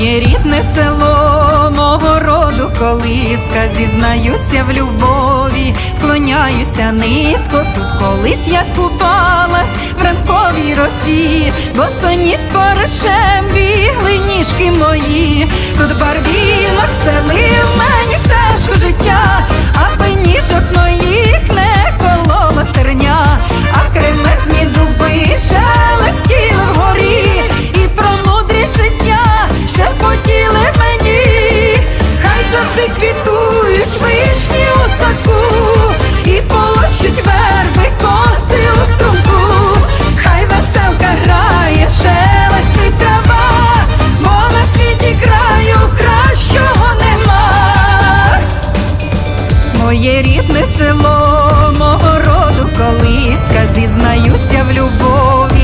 Моє рідне село, мого роду колиска, зізнаюся в любові, вклоняюся низько. Тут колись я купалась в ранковій росі, бо соні з порошем бігли ніжки вишні у садку, і полощуть верби коси у струмку, хай веселка грає, шелестить трава, бо на світі краю кращого нема. Моє рідне село, мого роду колиска, зізнаюся в любові,